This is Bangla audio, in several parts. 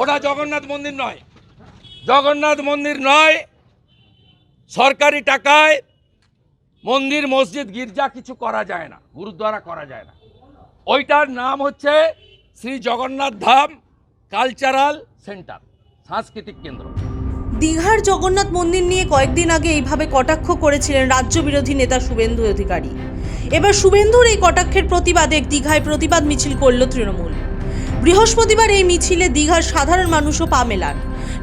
ওটা জগন্নাথ মন্দির নয়। জগন্নাথ মন্দির নয়, সরকারি টাকায় মন্দির, মসজিদ, গির্জা কিছু করা যায় না, গুরুদ্বারা করা যায় না। ওইটার নাম হচ্ছে শ্রী জগন্নাথ ধাম কালচারাল সেন্টার, সাংস্কৃতিক কেন্দ্র। দীঘার জগন্নাথ মন্দির নিয়ে কয়েকদিন আগে এইভাবে কটাক্ষ করেছিলেন রাজ্য বিরোধী নেতা শুভেন্দু অধিকারী। এবার শুভেন্দুর এই কটাক্ষের প্রতিবাদে দীঘায় প্রতিবাদ মিছিল করল তৃণমূল। বৃহস্পতিবার এই মিছিলে দীঘার সাধারণ মানুষও পা মেলান।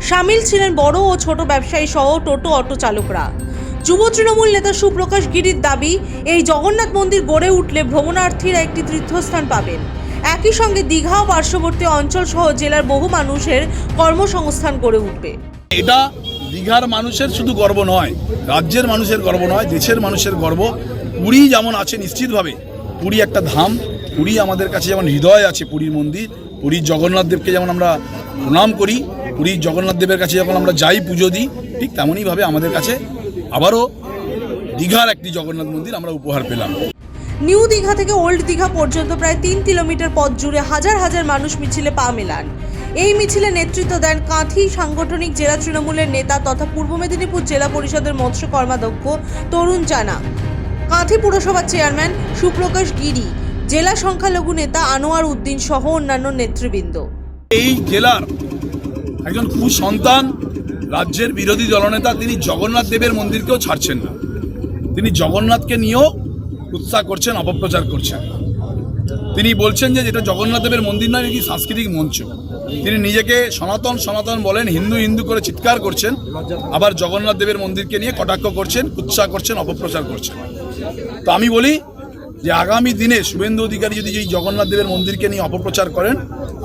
সামিল ছিলেন বড় ও ছোট ব্যবসায়ী সহ টোটো অটো চালকরা। যুব তৃণমূল নেতা সুপ্রকাশ গিরির দাবি, এই জগন্নাথ মন্দির গড়ে উঠলে ভ্রমণার্থীরা একটি তীর্থস্থান পাবেন। একই সঙ্গে দীঘা ও পার্শ্ববর্তী অঞ্চল সহ জেলার বহু মানুষের কর্মসংস্থান গড়ে উঠবে। এটা দীঘার মানুষের শুধু গর্ব নয়, রাজ্যের মানুষের গর্ব নয়, দেশের মানুষের গর্ব। পুরী যেমন আছে, নিশ্চিতভাবে পুরী একটা ধাম, পুরী আমাদের কাছে যেমন হৃদয় আছে, পুরীর মন্দির পুরীর জগন্নাথ দেবকে যেমন আমরা প্রণাম করি পুরীর জগন্নাথ দেবের কাছে যখন আমরা যাই পুজো দিই, ঠিক তেমনইভাবে আমাদের কাছে আবারও দীঘার একটি জগন্নাথ মন্দির আমরা উপহার পেলাম। নিউ দীঘা থেকে ওল্ড দীঘা পর্যন্ত প্রায় তিন কিলোমিটার পথ জুড়ে হাজার হাজার মানুষ মিছিলে পা মেলান। এই মিছিলে নেতৃত্ব দেন কাঁথি সাংগঠনিক জেলা তৃণমূলের নেতা তথা পূর্ব মেদিনীপুর জেলা পরিষদের মৎস্য কর্মাধ্যক্ষ তরুণ জানা। কাঁথি পুরসভার চেয়ারম্যান সুপ্রকাশ গিরি। জেলা সংখ্যালঘু নেতা আনোয়ার উদ্দিন সহ অন্যান্য নেতৃবৃন্দ। এই জেলার একজন কুসন্তান, রাজ্যের বিরোধী দলনেতা তিনি জগন্নাথ দেবের মন্দিরকেও ছাড়ছেন না। তিনি জগন্নাথকে নিয়েও উৎসাহ করছেন, অপপ্রচার করছেন। তিনি বলছেন যে যেটা জগন্নাথ দেবের মন্দির নয়, এটি সাংস্কৃতিক মঞ্চ। তিনি নিজেকে সনাতন সনাতন বলেন, হিন্দু হিন্দু করে চিৎকার করছেন, আবার জগন্নাথ দেবের মন্দিরকে নিয়ে কটাক্ষ করছেন উৎসাহ করছেন, অপপ্রচার করছেন। তো আমি বলি যে আগামী দিনে শুভেন্দু অধিকারী যদি এই জগন্নাথ দেবের মন্দিরকে নিয়ে অপপ্রচার করেন,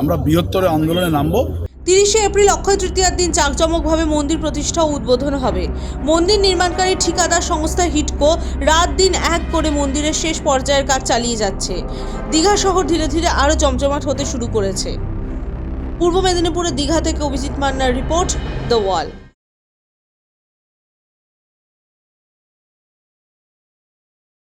আমরা বৃহত্তর আন্দোলনে নামবো। তিরিশে এপ্রিল অক্ষয় তৃতীয়ার দিন চাকচমকভাবে মন্দির প্রতিষ্ঠা উদ্বোধন হবে। মন্দির নির্মাণকারী ঠিকাদার সংস্থা হিটকো রাত দিন এক করে মন্দিরের শেষ পর্যায়ের কাজ চালিয়ে যাচ্ছে। দীঘা শহর ধীরে ধীরে আরও জমজমাট হতে শুরু করেছে। পূর্ব মেদিনীপুরের দীঘা থেকে অভিজিৎ মান্নার রিপোর্ট, দ্য ওয়াল।